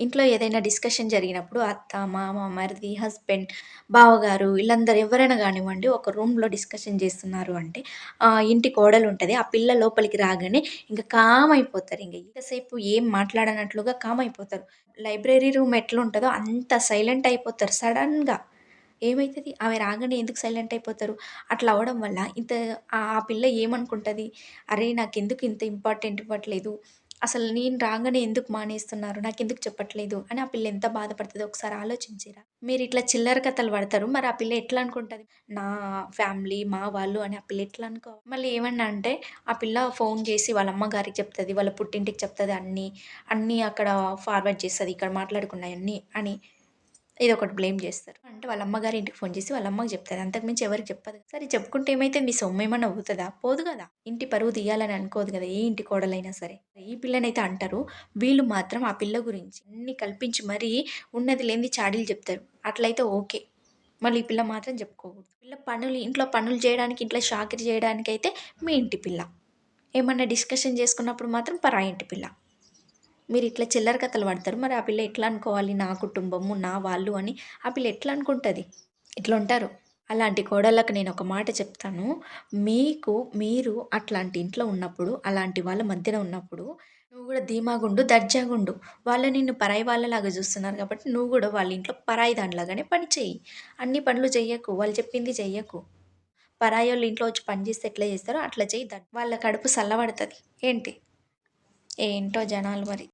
ఇంట్లో ఏదైనా డిస్కషన్ జరిగినప్పుడు అత్త, మామ, మరిది, హస్బెండ్, బావగారు వీళ్ళందరూ ఎవరైనా కానివ్వండి ఒక రూమ్‌లో డిస్కషన్ చేస్తున్నారు అంటే ఇంటి ఇంటి ఉంటుంది ఆ పిల్ల లోపలికి రాగానే ఇంకా కామ్ అయిపోతారు. ఇంక ఇంతసేపు ఏం మాట్లాడనట్లుగా కామ్ అయిపోతారు. లైబ్రరీ రూమ్ ఎట్లుంటుందో అంత సైలెంట్ అయిపోతారు సడన్గా ఏమవుతుంది ఆమె రాగానే ఎందుకు సైలెంట్ అయిపోతారు? అట్లా అవడం వల్ల ఇంత ఆ పిల్ల ఏమనుకుంటుంది అరే! నాకెందుకు ఇంత ఇంపార్టెంట్ ఇవ్వట్లేదు? అసలు నేను రాగానే ఎందుకు మానేస్తున్నారు? నాకు ఎందుకు చెప్పట్లేదు? అని ఆ పిల్ల ఎంత బాధపడుతుంది ఒకసారి ఆలోచించిరా మీరు ఇట్లా చిల్లర కథలు పడతారు. మరి ఆ పిల్ల ఎట్లా అనుకుంటుంది నా ఫ్యామిలీ, మా వాళ్ళు అని ఆ పిల్ల ఎట్లా అనుకో మళ్ళీ ఏమన్నా అంటే ఆ పిల్ల ఫోన్ చేసి వాళ్ళ అమ్మగారికి చెప్తుంది వాళ్ళ పుట్టింటికి చెప్తుంది అన్నీ. అన్నీ అక్కడ ఫార్వర్డ్ చేస్తుంది ఇక్కడ మాట్లాడుకున్నాయి అన్నీ అని ఇది ఒకటి బ్లేమ్ చేస్తారు. అంటే వాళ్ళ అమ్మగారి ఇంటికి ఫోన్ చేసి వాళ్ళ అమ్మకి చెప్తారు అంతకు ఎవరికి చెప్పదు. సరే చెప్పుకుంటే ఏమైతే మీ సొమ్మేమన్నా అవుతుందా పోదు కదా! ఇంటి పరువు తీయాలని అనుకోదు కదా! ఏ ఇంటి కోడలైనా సరే. ఈ పిల్లనైతే అంటారు. వీళ్ళు మాత్రం ఆ పిల్ల గురించి అన్ని కల్పించి మరీ ఉన్నది లేని చాడీలు చెప్తారు. అట్లయితే ఓకే. మళ్ళీ ఈ పిల్ల మాత్రం చెప్పుకోకూడదు. పిల్ల పనులు ఇంట్లో పనులు చేయడానికి, ఇంట్లో చాకిరీ చేయడానికైతే మీ ఇంటి పిల్ల. ఏమన్నా డిస్కషన్ చేసుకున్నప్పుడు మాత్రం పరా ఇంటి పిల్ల. మీరు ఇట్లా చిల్లర కథలు పడతారు. మరి ఆ పిల్ల ఎట్లా అనుకోవాలి? నా కుటుంబము, నా వాళ్ళు అని ఆ పిల్ల ఎట్లా అనుకుంటుంది ఇట్లా ఉంటారు అలాంటి కోడలకు నేను ఒక మాట చెప్తాను. మీకు మీరు అట్లాంటి ఇంట్లో ఉన్నప్పుడు, అలాంటి వాళ్ళ మధ్యన ఉన్నప్పుడు నువ్వు కూడా ధీమాగుండు, దర్జాగుండు. వాళ్ళు నిన్ను పరాయి వాళ్ళలాగా చూస్తున్నారు కాబట్టి నువ్వు కూడా వాళ్ళ ఇంట్లో పరాయి దానిలాగానే పని చెయ్యి. అన్ని పనులు చెయ్యకు. వాళ్ళు చెప్పింది చెయ్యకు. పరాయోళ్ళ ఇంట్లో వచ్చి పని చేస్తే ఎట్లా చేస్తారో అట్లా చెయ్యి. వాళ్ళ కడుపు చల్లబడుతుంది ఏంటి? ఏంటో జనాలు మరి.